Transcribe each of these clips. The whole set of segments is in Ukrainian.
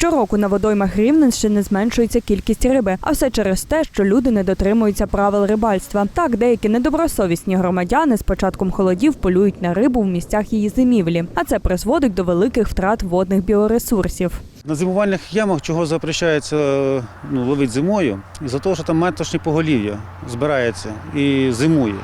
Щороку на водоймах Рівненщини зменшується кількість риби, а все через те, що люди не дотримуються правил рибальства. Так, деякі недобросовісні громадяни з початком холодів полюють на рибу в місцях її зимівлі, а це призводить до великих втрат водних біоресурсів. На зимувальних ямах чого запрещається ну, ловити зимою, із-за того, що там маточне поголів'я збирається і зимує.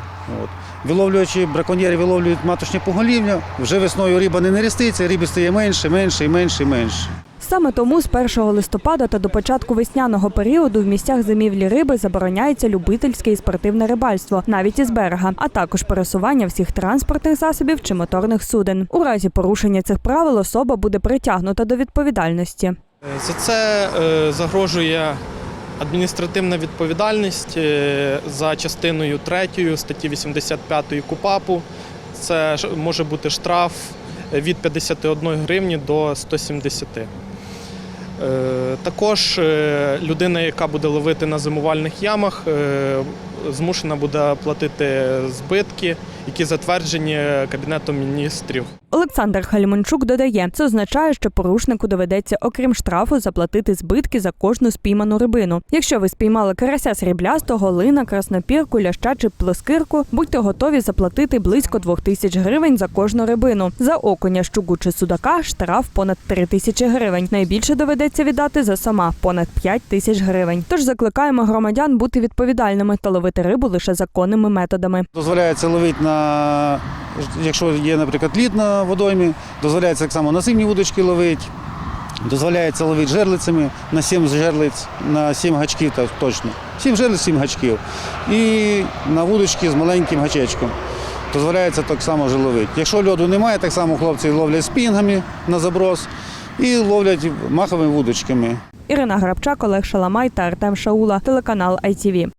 От. Виловлюючи браконьєри виловлюють маточне поголів'я, вже весною риба не нереститься, риби стає менше, менше і менше і менше. Саме тому з 1 листопада та до початку весняного періоду в місцях зимівлі риби забороняється любительське і спортивне рибальство, навіть із берега, а також пересування всіх транспортних засобів чи моторних суден. У разі порушення цих правил особа буде притягнута до відповідальності. За це е, загрожує адміністративна відповідальність е, за частиною 3 статті 85 КУПАПу. Це може бути штраф від 51 гривні до 170. Е, Також е, людина, яка буде ловити на зимувальних ямах, е, змушена буде платити збитки, які затверджені Кабінетом міністрів. Олександр Хальмончук додає, це означає, що порушнику доведеться, окрім штрафу, заплатити збитки за кожну спійману рибину. Якщо ви спіймали карася сріблястого, лина, краснопірку, ляща чи плоскирку, будьте готові заплатити близько двох тисяч гривень за кожну рибину. За окуня, щуку чи судака штраф понад три тисячі гривень. Найбільше доведеться віддати за сама понад п'ять тисяч гривень. Тож закликаємо громадян бути відповідальними та ловити рибу лише законними методами. Дозволяється ловити на, якщо є, наприклад, лід на водоймі, дозволяється так само на зимні вудочки ловити, дозволяється ловити жерлицями на 7 жерлиць, на 7 гачків точно. 7 жерлиць, 7 гачків. І на вудочки з маленьким гачечком. Дозволяється так само ловити. Якщо льоду немає, так само хлопці ловлять спінгами на заброс і ловлять маховими вудочками. Ірина Грабчак, Олег Шаламай та Артем Шаула, телеканал ITV.